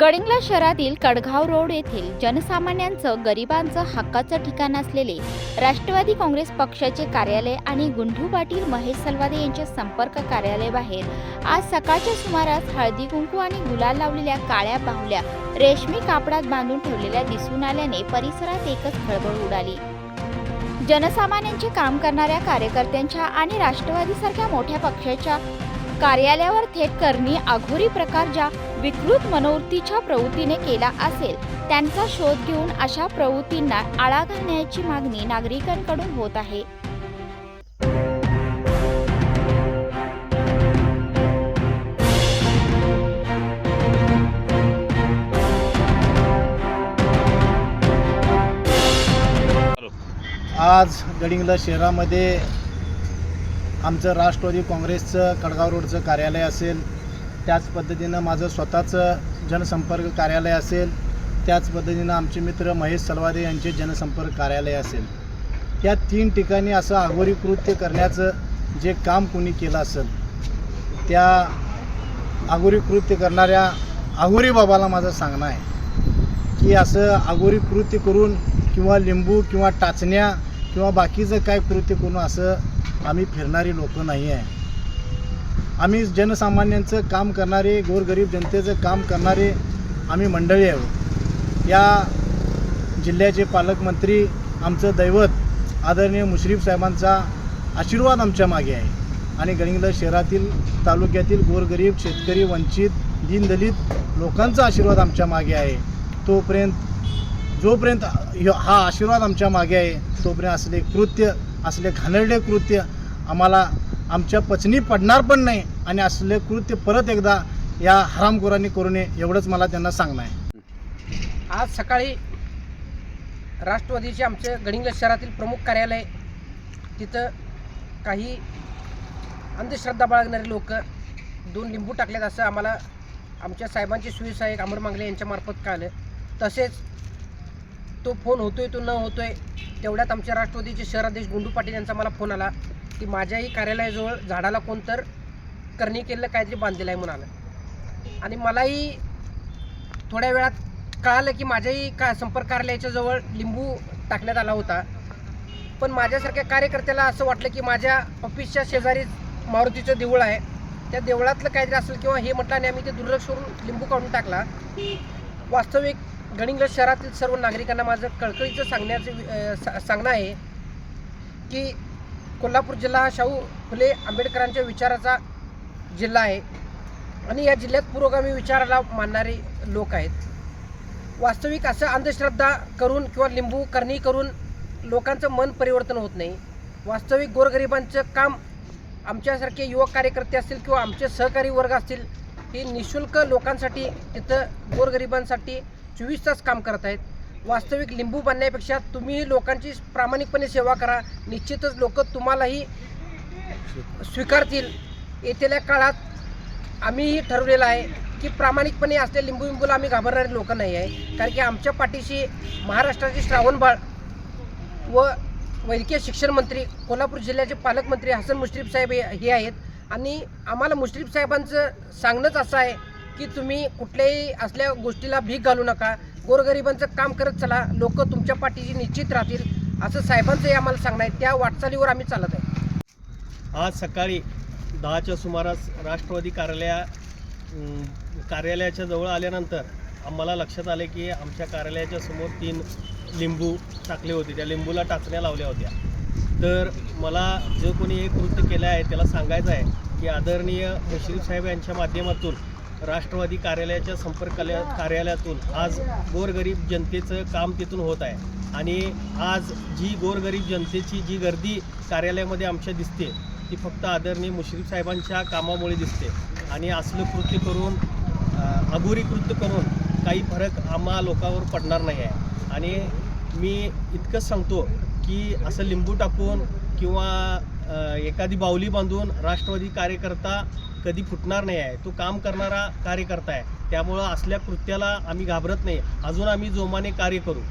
गडिंगला शहरातील कडगाव रोड येथील जनसामान्यांचं गरिबांचं हक्काचं ठिकाण असलेले राष्ट्रवादी काँग्रेस पक्षाचे कार्यालय आणि गुंडू पाटील महेश सलवादे यांच्या संपर्क कार्यालय बाहेर आज सकाळच्या सुमारास हळदी कुंकू आणि गुलाल लावलेल्या काळ्या बाहुल्या रेशमी कापडात बांधून ठेवलेल्या दिसून आल्याने परिसरात एकच खळबळ उडाली. जनसामान्यांचे काम करणाऱ्या कार्यकर्त्यांच्या आणि राष्ट्रवादीसारख्या मोठ्या पक्षाच्या कार्यालयावर थेट करणी आघोरी प्रकार ज्या विकृत मनोवृत्तीच्या प्रवृत्तीने केला असेल त्यांचा शोध घेऊन अशा प्रवृत्तींना आळा घालण्याची मागणी नागरिकांकडून होत आहे. आज गडिंगला शहरामध्ये आमचं राष्ट्रवादी काँग्रेसचं कडगाव रोडचं कार्यालय असेल त्याच पद्धतीनं माझं स्वतःचं जनसंपर्क कार्यालय असेल त्याच पद्धतीनं आमचे मित्र महेश सलवादे यांचे जनसंपर्क कार्यालय असेल. या तीन ठिकाणी असं आघोरी कृत्य करण्याचं जे काम कोणी केलं असेल त्या आघोरी कृत्य करणाऱ्या आघोरी बाबाला माझं सांगणं आहे की असं आघोरी कृत्य करून किंवा लिंबू किंवा टाचण्या किंवा बाकीचं काय कृत्य करून असं आम्ही फिरणारी लोक नाही आहे. आम्ही जनसामान्यांचं काम करणारे गोरगरीब जनतेचं काम करणारे आम्ही मंडळी आहोत. या जिल्ह्याचे पालकमंत्री आमचं दैवत आदरणीय मुश्रीफ साहेबांचा आशीर्वाद आमच्या मागे आहे. आणि गडिंग्लज शहरातील तालुक्यातील गोरगरीब शेतकरी वंचित दीनदलित लोकांचा आशीर्वाद आमच्या मागे आहे. तोपर्यंत जोपर्यंत हा आशीर्वाद आमच्या मागे आहे तोबरे असले कृत्य असले घाणेरडे कृत्य आम्हाला आमच्या पचनी पडणार पण नाही आणि असले कृत्य परत एकदा या हरामखोरांनी करू नये एवढंच मला त्यांना सांगणं आहे. आज सकाळी राष्ट्रवादीचे आमचे गडिंग्लज शहरातील प्रमुख कार्यालय तिथं काही अंधश्रद्धा बाळगणारे लोक दोन लिंबू टाकलेत असं आम्हाला आमच्या साहेबांचे सुविसहायक अमर मांगले यांच्यामार्फत कळलं. तसेच तो फोन होतोय तो न होतोय तेवढ्यात आमच्या राष्ट्रवादीचे शहराध्यक्ष गुंडू पाटील यांचा मला फोन आला की माझ्याही कार्यालयाजवळ झाडाला कोणतर करणी केलेलं काहीतरी बांधलेलं आहे म्हणाला. आणि मलाही थोड्या वेळात कळालं की माझ्याही का संपर्क कार्यालयाच्या जवळ लिंबू टाकण्यात आला होता. पण माझ्यासारख्या कार्यकर्त्याला असं वाटलं की माझ्या ऑफिसच्या शेजारीच मारुतीचं देऊळ आहे. त्या देवळातलं काहीतरी असेल किंवा हे म्हटलं आणि आम्ही ते दुर्लक्ष करून लिंबू काढून टाकला. वास्तविक गडिंग्लज शहरातील सर्व नागरिकांना माझं कळकळीचं सांगण्याचं वि- सा- सांगणं आहे की कोल्हापूर जिल्हा हा शाहू फुले आंबेडकरांच्या विचाराचा जिल्हा आहे. आणि या जिल्ह्यात पुरोगामी विचाराला मानणारे लोक आहेत. वास्तविक असं अंधश्रद्धा करून किंवा लिंबू करणी करून लोकांचं मन परिवर्तन होत नाही. वास्तविक गोरगरिबांचं काम आमच्यासारखे युवक कार्यकर्ते असतील किंवा आमचे सहकारी वर्ग असतील हे निशुल्क लोकांसाठी तिथं गोरगरिबांसाठी चोवीस तास काम करत आहेत. वास्तविक लिंबू बांधण्यापेक्षा तुम्ही लोकांची प्रामाणिकपणे सेवा करा. निश्चितच लोक तुम्हालाही स्वीकारतील. येतेल्या काळात आम्हीही ठरवलेलं आहे की प्रामाणिकपणे असले लिंबू लिंबूला आम्ही घाबरणारे लोक नाही आहे. कारण की आमच्या पाठीशी महाराष्ट्राचे श्रावणबाळ व वैद्यकीय शिक्षण मंत्री कोल्हापूर जिल्ह्याचे पालकमंत्री हसन मुश्रीफ साहेब हे हे आहेत. आणि आम्हाला मुश्रीफ साहेबांचं सांगणंच असं आहे की तुम्ही कुठल्याही असल्या गोष्टीला भीक घालू नका. गोरगरिबांचं काम करत चला. लोक तुमच्या पाठीशी निश्चित राहतील असं साहेबांचंही आम्हाला सांगणं आहे. त्या वाटचालीवर आम्ही चालत आहे. आज सकाळी दहाच्या सुमारास राष्ट्रवादी कार्यालया कार्यालयाच्या जवळ आल्यानंतर आम्हाला लक्षात आले की आमच्या कार्यालयाच्या समोर तीन लिंबू टाकले होते. त्या लिंबूला टाचण्या लावल्या होत्या. तर मला जो कोणी हे कृत्य केलं आहे त्याला सांगायचं आहे की आदरणीय मुश्रीफ साहेब यांच्या माध्यमातून राष्ट्रवादी कार्यालयाच्या संपर्क कार्यालयातून आज गोरगरीब जनतेचं काम तिथून होत आहे. आणि आज जी गोरगरीब जनतेची जी गर्दी कार्यालयामध्ये आमच्या दिसते ती फक्त आदरणीय मुश्रीफ साहेबांच्या कामामुळे दिसते. आणि असलं कृत्य करून अघोरी कृत्य करून काही फरक आम्हा लोकांवर पडणार नाही आहे. आणि मी इतकंच सांगतो की असं लिंबू टाकून किंवा एखादी बावली बांधून राष्ट्रवादी कार्यकर्ता कधी फुटणार नाही आहे. तो काम करणारा कार्यकर्ता आहे. त्यामुळं असल्या कृत्याला आम्ही घाबरत नाही. अजून आम्ही जोमाने कार्य करू.